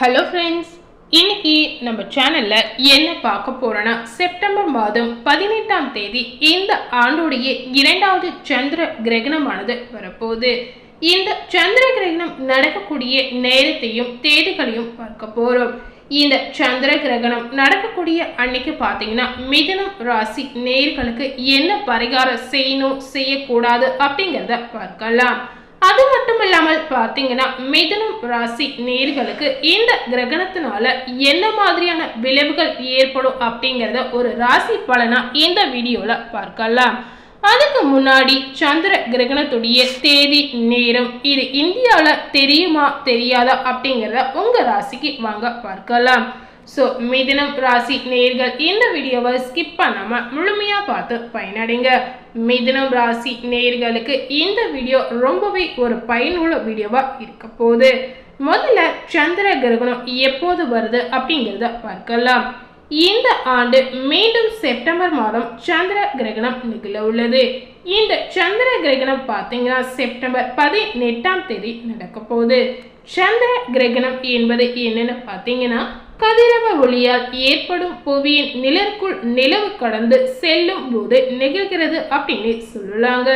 Hello friends இன்னைக்கு நம்ம சேனலில் என்ன பார்க்க போகிறோன்னா செப்டம்பர் மாதம் பதினெட்டாம் தேதி இந்த ஆண்டுடைய இரண்டாவது சந்திர கிரகணமானது வரப்போகுது. இந்த சந்திர கிரகணம் நடக்கக்கூடிய நேரத்தையும் தேதிகளையும் பார்க்க போகிறோம் இந்த சந்திர கிரகணம் நடக்கக்கூடிய அன்னைக்கு பார்த்தீங்கன்னா மிதனம் ராசி நேர்களுக்கு என்ன பரிகாரம் செய்யணும் செய்யக்கூடாது அப்படிங்கிறத பார்க்கலாம். அது மட்டும் இல்லாமல் பார்த்தீங்கன்னா மிதனம் ராசி நேர்களுக்கு இந்த கிரகணத்தினால என்ன மாதிரியான விளைவுகள் ஏற்படும் அப்படிங்கிறத ஒரு ராசி பலனா இந்த வீடியோல பார்க்கலாம். அதுக்கு முன்னாடி சந்திர கிரகணத்துடைய தேதி நேரம் இது இந்தியாவில் தெரியுமா தெரியாதா அப்படிங்கிறத உங்கள் ராசிக்கு வாங்க பார்க்கலாம். ஸோ மிதினம் ராசி நேர்கள் இந்த வீடியோவை ஸ்கிப் பண்ணாமல் முழுமையாக பார்த்து பயனடைங்க. மிதினம் ராசி நேர்களுக்கு இந்த வீடியோ ரொம்பவே ஒரு பயனுள்ள வீடியோவாக இருக்க போகுது. முதல்ல சந்திர கிரகணம் எப்போது வருது அப்படிங்கிறத பார்க்கலாம். இந்த ஆண்டு மீண்டும் செப்டம்பர் மாதம் சந்திர கிரகணம் நிகழ உள்ளது. இந்த சந்திர கிரகணம் பார்த்தீங்கன்னா செப்டம்பர் பதினெட்டாம் தேதி நடக்க போகுது. சந்திர கிரகணம் என்பது என்னன்னு பார்த்தீங்கன்னா கதிரவ ஒளியால் ஏற்படும் புவியின் நிலருக்குள் நிலவு கடந்து செல்லும் போது நிகழ்கிறது அப்படின்னு சொல்லுவாங்க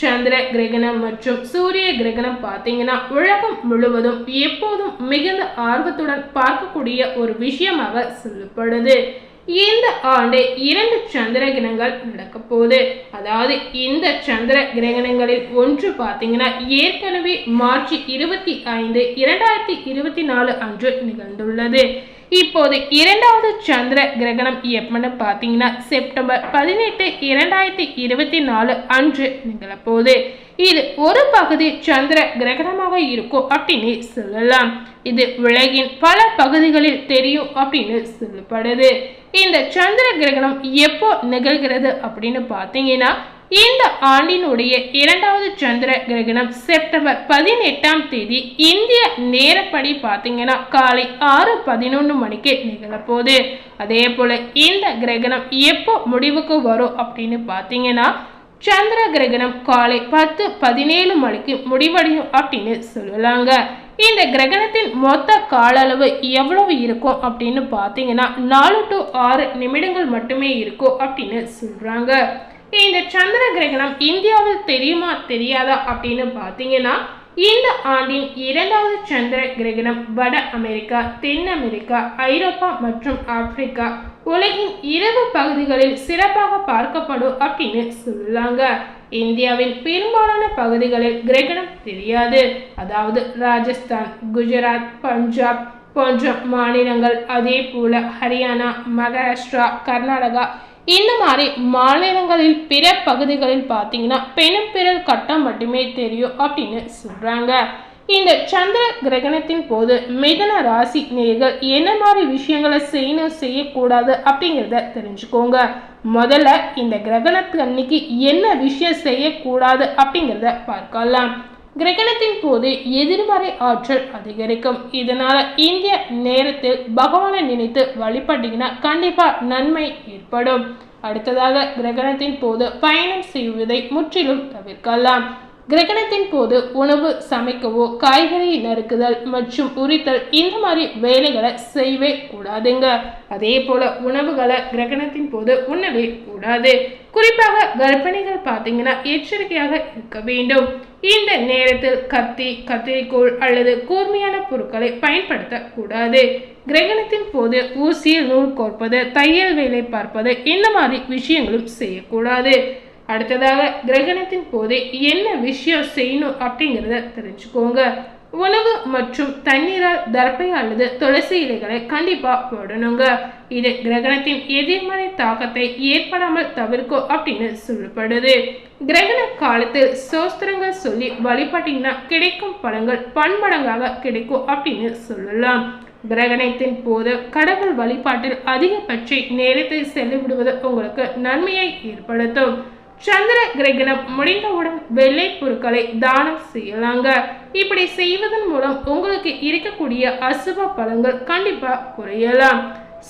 சந்திர கிரகணம் மற்றும் சூரிய கிரகணம் பார்த்தீங்கன்னா உலகம் முழுவதும் எப்போதும் மிகுந்த ஆர்வத்துடன் பார்க்கக்கூடிய ஒரு விஷயமாக சொல்லப்படுது. இந்த ஆண்டு இரண்டு சந்திர கிரகணங்கள் நடக்க போகுது. அதாவது இந்த சந்திர கிரகணங்களில் ஒன்று பார்த்தீங்கன்னா ஏற்கனவே மார்ச் இருபத்தி ஐந்து இரண்டாயிரத்தி இருபத்தி நாலு அன்று நிகழ்ந்துள்ளது. இப்போது இரண்டாவது சந்திர கிரகணம் எப்பன்னு பார்த்தீங்கன்னா செப்டம்பர் பதினெட்டு இரண்டாயிரத்தி இருபத்தி நாலு அன்று நிகழப்போகுது இது ஒரு பகுதி சந்திர கிரகணமாக இருக்கும் அப்படின்னு சொல்லலாம். இது உலகின் பல பகுதிகளில் தெரியும் அப்படின்னு சொல்லப்படுது. இந்த சந்திர கிரகணம் எப்போ நிகழ்கிறது அப்படின்னு பார்த்தீங்கன்னா இந்த ஆண்டினுடைய இரண்டாவது சந்திர கிரகணம் செப்டம்பர் பதினெட்டாம் தேதி இந்திய நேரப்படி பார்த்தீங்கன்னா காலை ஆறு பதினொன்று மணிக்கு நிகழப்போகுது அதே போல் இந்த கிரகணம் எப்போ முடிவுக்கு வரும் அப்படின்னு பார்த்தீங்கன்னா சந்திர கிரகணம் காலை பத்து பதினேழு மணிக்கு முடிவடையும் அப்படின்னு சொல்லலாங்க. இந்த கிரகணத்தின் மொத்த கால அளவு எவ்வளவு இருக்கும் அப்படின்னு பார்த்தீங்கன்னா நாலு டு ஆறு நிமிடங்கள் மட்டுமே இருக்கும் அப்படின்னு சொல்கிறாங்க இந்த சந்திர கிரகணம் இந்தியாவில் தெரியுமா தெரியாதா அப்படின்னு பார்த்தீங்கன்னா இந்த ஆண்டின் இரண்டாவது சந்திர கிரகணம் வட அமெரிக்கா தென் அமெரிக்கா ஐரோப்பா மற்றும் ஆப்பிரிக்கா உலகின் இரவு பகுதிகளில் சிறப்பாக பார்க்கப்படும் அப்படின்னு சொல்லலாங்க இந்தியாவின் பெரும்பாலான பகுதிகளில் கிரகணம் தெரியாது. அதாவது ராஜஸ்தான் குஜராத் பஞ்சாப் போன்ற மாநிலங்கள் அதே போல ஹரியானா மகாராஷ்டிரா கர்நாடகா இந்த மாதிரி மாநிலங்களில் பிற பகுதிகளில் பார்த்தீங்கன்னா பெரும்பிரல் கட்டம் மட்டுமே தெரியும் அப்படின்னு சொல்கிறாங்க இந்த சந்திர கிரகணத்தின் போது மிதன ராசி நேர்கள் என்ன மாதிரி விஷயங்களை செய்யணும் செய்யக்கூடாது அப்படிங்கிறத தெரிஞ்சுக்கோங்க. முதல்ல இந்த கிரகணத்து அன்னைக்கு என்ன விஷயம் செய்யக்கூடாது அப்படிங்கிறத பார்க்கலாம். கிரகணத்தின் போது எதிர்மறை ஆற்றல் அதிகரிக்கும். இதனால இந்திய நேரத்தில் பகவானை நினைத்து வழிபட்டீங்கன்னா கண்டிப்பா நன்மை ஏற்படும். அடுத்ததாக கிரகணத்தின் போது பயணம் செய்வதை முற்றிலும் தவிர்க்கலாம். கிரகணத்தின் போது உணவு சமைக்கவோ காய்கறி நறுக்குதல் மற்றும் உரித்தல் இந்த மாதிரி வேலைகளை செய்யவே கூடாதுங்க. அதே போல உணவுகளை கிரகணத்தின் போது உண்ணவே கூடாது. குறிப்பாக கர்ப்பிணிகள் பார்த்தீங்கன்னா எச்சரிக்கையாக இருக்க வேண்டும். இந்த நேரத்தில் கத்தி கத்திரிக்கோள் அல்லது கூர்மையான பொருட்களை பயன்படுத்தக்கூடாது. கிரகணத்தின் போது ஊசியில் நூல் கோர்ப்பது தையல் வேலை பார்ப்பது இந்த மாதிரி விஷயங்களும் செய்யக்கூடாது. அடுத்ததாக கிரகணத்தின் போது என்ன விஷயம் செய்யணும் அப்படிங்கிறத தெரிஞ்சுக்கோங்க. உணவு மற்றும் தண்ணீரால் தர்ப்பை அல்லது துளசி இலைகளை கண்டிப்பாக போடணுங்க. இது கிரகணத்தின் எதிர்மறை தாக்கத்தை ஏற்படாமல் தவிர்க்கும் அப்படின்னு சொல்லப்படுது. கிரகண காலத்தில் சோஸ்திரங்கள் சொல்லி வழிபாட்டிங்கன்னா கிடைக்கும் பலன்கள் பன்மடங்காக கிடைக்கும் அப்படின்னு சொல்லலாம். கிரகணத்தின் போது கடவுள் வழிபாட்டில் அதிகபட்ச நேரத்தை செலவிடுவது உங்களுக்கு நன்மையை ஏற்படுத்தும். சந்திர கிரகணம் முடிந்தவுடன் வெள்ளை பொருட்களை தானம் செய்யலாங்க. இப்படி செய்வதன் மூலம் உங்களுக்கு இருக்கக்கூடிய அசுப பலங்கள் கண்டிப்பாக குறையலாம்.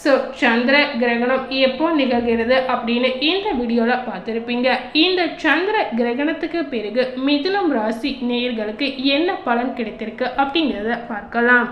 ஸோ சந்திர கிரகணம் எப்போ நிகழ்கிறது அப்படின்னு இந்த வீடியோவில் பார்த்துருப்பீங்க. இந்த சந்திர கிரகணத்துக்கு பிறகு மிதுனம் ராசி நேயர்களுக்கு என்ன பலன் கிடைத்திருக்கு அப்படிங்கிறத பார்க்கலாம்.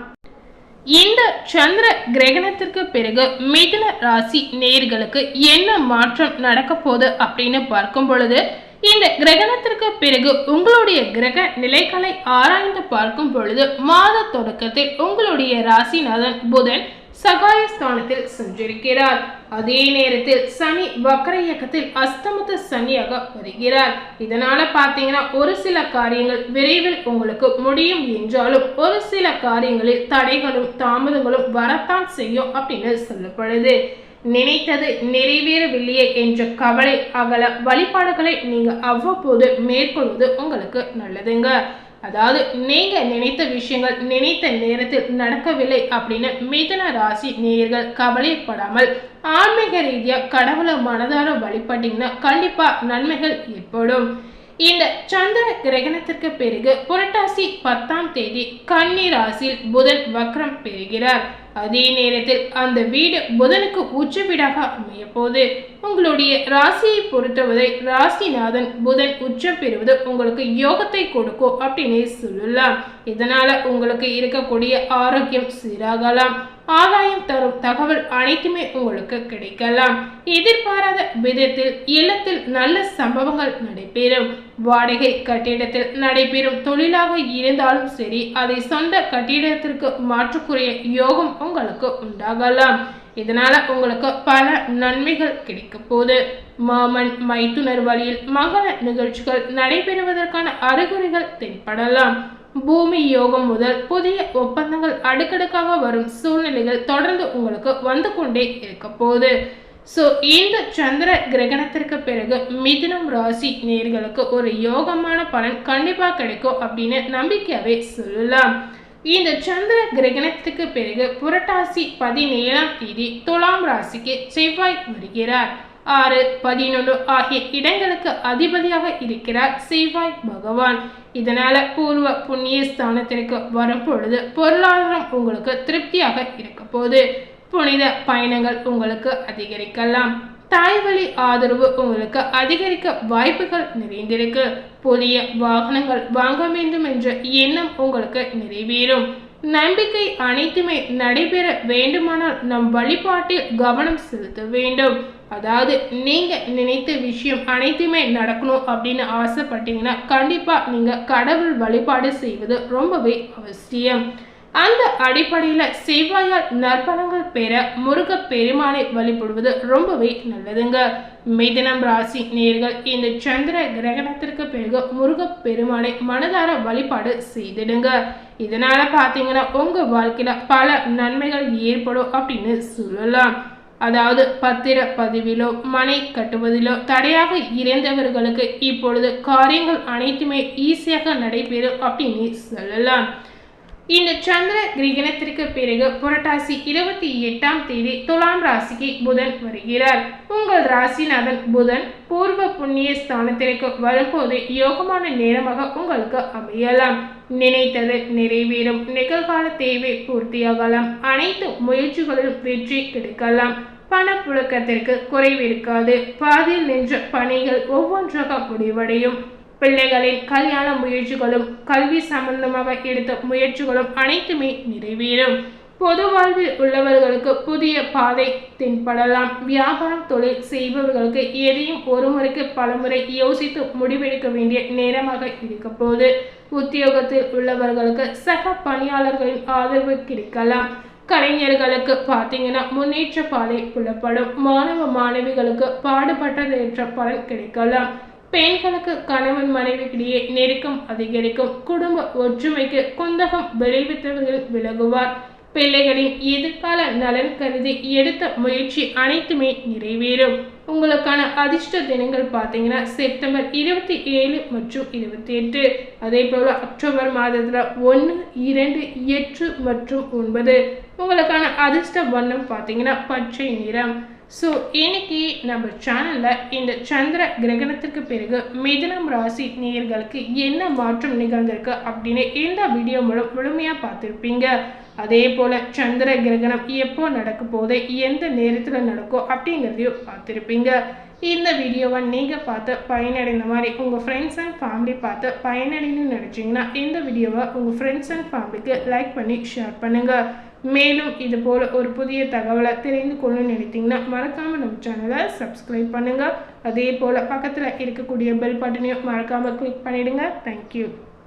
இந்த சந்திர கிரகணத்திற்கு பிறகு மிதுன ராசி நேர்களுக்கு என்ன மாற்றம் நடக்க போகுது அப்படின்னு பார்க்கும் பொழுது இந்த கிரகணத்திற்கு பிறகு உங்களுடைய கிரக நிலைகளை ஆராய்ந்து பார்க்கும் பொழுது மாத தொடக்கத்தில் உங்களுடைய ராசிநாதன் புதன் சகாயஸ்தானத்தில் சஞ்சரிக்கிறார். அதே நேரத்தில் சனி வக்கர இயக்கத்தில் அஸ்தமத்த சனியாக வருகிறார். இதனால பாத்தீங்கன்னா ஒரு சில காரியங்கள் விரைவில் உங்களுக்கு முடியும் என்றாலும் ஒரு சில காரியங்களில் தடைகளும் தாமதங்களும் வரத்தான் செய்யும் அப்படின்னு சொல்லப்படுது. நினைத்தது நிறைவேறவில்லையே என்ற கவலை அகல வழிபாடுகளை நீங்க அவ்வப்போது மேற்கொள்வது உங்களுக்கு நல்லதுங்க. அதாவது நீங்க நினைத்த விஷயங்கள் நினைத்த நேரத்தில் நடக்கவில்லை அப்படின்னு மிதன ராசி நேயர்கள் கவலைப்படாமல் ஆன்மீக ரீதியா கடவுளை மனதார வழிபட்டீங்கன்னா கண்டிப்பா நன்மைகள் ஏற்படும். இந்த சந்திர கிரகணத்திற்கு பிறகு புரட்டாசி பத்தாம் தேதி கன்னி ராசியில் புதன் வக்ரம் பெறுகிறார். அதே நேரத்தில் அந்த வீடு புதனுக்கு உச்ச வீடாக அமைய போது உங்களுடைய ராசியை பொறுத்தவரை ராசிநாதன் புதன் உச்சம் பெறுவது உங்களுக்கு யோகத்தை கொடுக்கும் அப்படின்னு சொல்லலாம். இதனால உங்களுக்கு இருக்கக்கூடிய ஆரோக்கியம் சீராகலாம். ஆதாயம் தரும் தகவல் அனைத்துமே உங்களுக்கு கிடைக்கலாம். எதிர்பாராத விதத்தில் இல்லத்தில் நல்ல சம்பவங்கள் நடைபெறும். வாடகை கட்டிடத்தில் நடைபெறும் தொழிலாக இருந்தாலும் சரி அதை சொந்த கட்டிடத்திற்கு மாற்றக்கூடிய யோகம் உங்களுக்கு உண்டாகலாம். இதனால உங்களுக்கு பல நன்மைகள் கிடைக்க போகுது. மாமன் மைத்துனர் வழியில் மகள நிகழ்ச்சிகள் நடைபெறுவதற்கான அறிகுறிகள் தென்படலாம். பூமி யோகம் முதல் புதிய ஒப்பந்தங்கள் அடுக்கடுக்காக வரும் சூழ்நிலைகள் தொடர்ந்து உங்களுக்கு வந்து கொண்டே இருக்க போகுது. ஸோ இந்த சந்திர கிரகணத்திற்கு பிறகு மிதுனம் ராசி நேர்களுக்கு ஒரு யோகமான பலன் கண்டிப்பாக கிடைக்கும் அப்படின்னு நம்பிக்கையாகவே சொல்லலாம். இந்த சந்திர கிரகணத்துக்கு பிறகு புரட்டாசி பதினேழாம் தேதி துலாம் ராசிக்கு செவ்வாய் வருகிறார். ஆறு பதினொன்று ஆகிய இடங்களுக்கு அதிபதியாக இருக்கிறார் செவ்வாய் பகவான். இதனால பூர்வ புண்ணிய ஸ்தானத்திற்கு வரும் பொழுது பொருளாதாரம் உங்களுக்கு திருப்தியாக இருக்க போது புனித பயணங்கள் உங்களுக்கு அதிகரிக்கலாம். தாய் வழி ஆதரவு உங்களுக்கு அதிகரிக்க வாய்ப்புகள் நிறைந்திருக்கு. புதிய வாகனங்கள் வாங்க வேண்டும் என்ற எண்ணம் உங்களுக்கு நிறைவேறும். நம்பிக்கை அனைத்துமே நடைபெற வேண்டுமானால் நம் வழிபாட்டில் கவனம் செலுத்த வேண்டும். அதாவது நீங்கள் நினைத்த விஷயம் அனைத்துமே நடக்கணும் அப்படின்னு ஆசைப்பட்டீங்கன்னா கண்டிப்பாக நீங்கள் கடவுள் வழிபாடு செய்வது ரொம்பவே அவசியம். அந்த அடிப்படையில் செவ்வாயால் நற்பணங்கள் பெற முருக பெருமானை வழிபடுவது ரொம்பவே நல்லதுங்க. மிதனம் ராசி நேர்கள் இந்த சந்திர கிரகணத்திற்கு பிறகு முருக பெருமானை மனதார வழிபாடு செய்திடுங்க. இதனால் பார்த்தீங்கன்னா உங்கள் வாழ்க்கையில் பல நன்மைகள் ஏற்படும் அப்படின்னு சொல்லலாம். அதாவது பத்திர பதிவிலோ மனை கட்டுவதிலோ தடையாக இருந்தவர்களுக்கு இப்பொழுது காரியங்கள் அனைத்துமே ஈஸியாக நடைபெறும் அப்படின்னு சொல்லலாம். இந்த சந்திர கிரகணத்திற்கு பிறகு புரட்டாசி இருபத்தி எட்டாம் தேதி துலாம் ராசிக்கு புதன் வருகிறார். உங்கள் ராசிநாதன் புதன் பூர்வ புண்ணிய ஸ்தானத்திற்கு வரும்போது யோகமான நேரமாக உங்களுக்கு அமையலாம். நினைத்தது நிறைவேறும். நிகழ்கால தேவை பூர்த்தியாகலாம். அனைத்து முயற்சிகளிலும் வெற்றி கிடைக்கலாம். பணப்புழக்கத்திற்கு குறைவிருக்காது பாதியில் நின்ற பணிகள் ஒவ்வொன்றாக முடிவடையும். பிள்ளைகளின் கல்யாண முயற்சிகளும் கல்வி சம்பந்தமாக எடுத்த முயற்சிகளும் அனைத்துமே நிறைவேறும். பொது வாழ்வில் உள்ளவர்களுக்கு புதிய பாதை தென்படலாம். வியாபாரம் தொழில் செய்பவர்களுக்கு எதையும் ஒரு முறைக்கு பலமுறை யோசித்து முடிவெடுக்க வேண்டிய நேரமாக இருக்க போது உத்தியோகத்தில் உள்ளவர்களுக்கு சக பணியாளர்களின் ஆதரவு கிடைக்கலாம். கலைஞர்களுக்கு பார்த்தீங்கன்னா முன்னேற்ற பாதை புலப்படும். மாணவ மாணவிகளுக்கு பாடுபட்டதேற்ற பலன் கிடைக்கலாம். பெண்களுக்கு கணவன் மனைவிக்கிடையே நெருக்கம் அதிகரிக்கும். குடும்ப ஒற்றுமைக்கு குந்தகம் விளைவித்தவர்கள் விலகுவார். பிள்ளைகளின் எதிர்கால நலன் கருதி எடுத்த முயற்சி அனைத்துமே நிறைவேறும். உங்களுக்கான அதிர்ஷ்ட தினங்கள் பார்த்தீங்கன்னா செப்டம்பர் இருபத்தி ஏழு மற்றும் இருபத்தி எட்டு. அதே போல் அக்டோபர் மாதத்தில் ஒன்று இரண்டு எட்டு மற்றும் ஒன்பது. உங்களுக்கான அதிர்ஷ்ட வண்ணம் பார்த்தீங்கன்னா பச்சை நிறம். ஸோ இன்னைக்கு நம்ம சேனலில் இந்த சந்திர கிரகணத்துக்கு பிறகு மிதனம் ராசி நேயர்களுக்கு என்ன மாற்றம் நிகழ்ந்திருக்கு அப்படின்னு இந்த வீடியோ மூலம் முழுமையாக பார்த்துருப்பீங்க. அதே போல் சந்திர கிரகணம் எப்போ நடக்க போதே எந்த நேரத்தில் நடக்கும் அப்படிங்கிறதையும் பார்த்துருப்பீங்க. இந்த வீடியோவை நீங்கள் பார்த்து பயனடைந்த மாதிரி உங்கள் ஃப்ரெண்ட்ஸ் அண்ட் ஃபேமிலி பார்த்து பயனடைன்னு நினச்சிங்கன்னா இந்த வீடியோவை உங்கள் ஃப்ரெண்ட்ஸ் அண்ட் ஃபேமிலிக்கு லைக் பண்ணி ஷேர் பண்ணுங்கள் மேலும் இது போல் ஒரு புதிய தகவலை தெரிந்து கொள்ள நினைத்தீங்கன்னா மறக்காமல் நம்ம சேனலை சப்ஸ்கிரைப் பண்ணுங்கள் அதே போல் பக்கத்தில் இருக்கக்கூடிய பெல் பட்டனையும் மறக்காமல் கிளிக் பண்ணிவிடுங்க தேங்க்யூ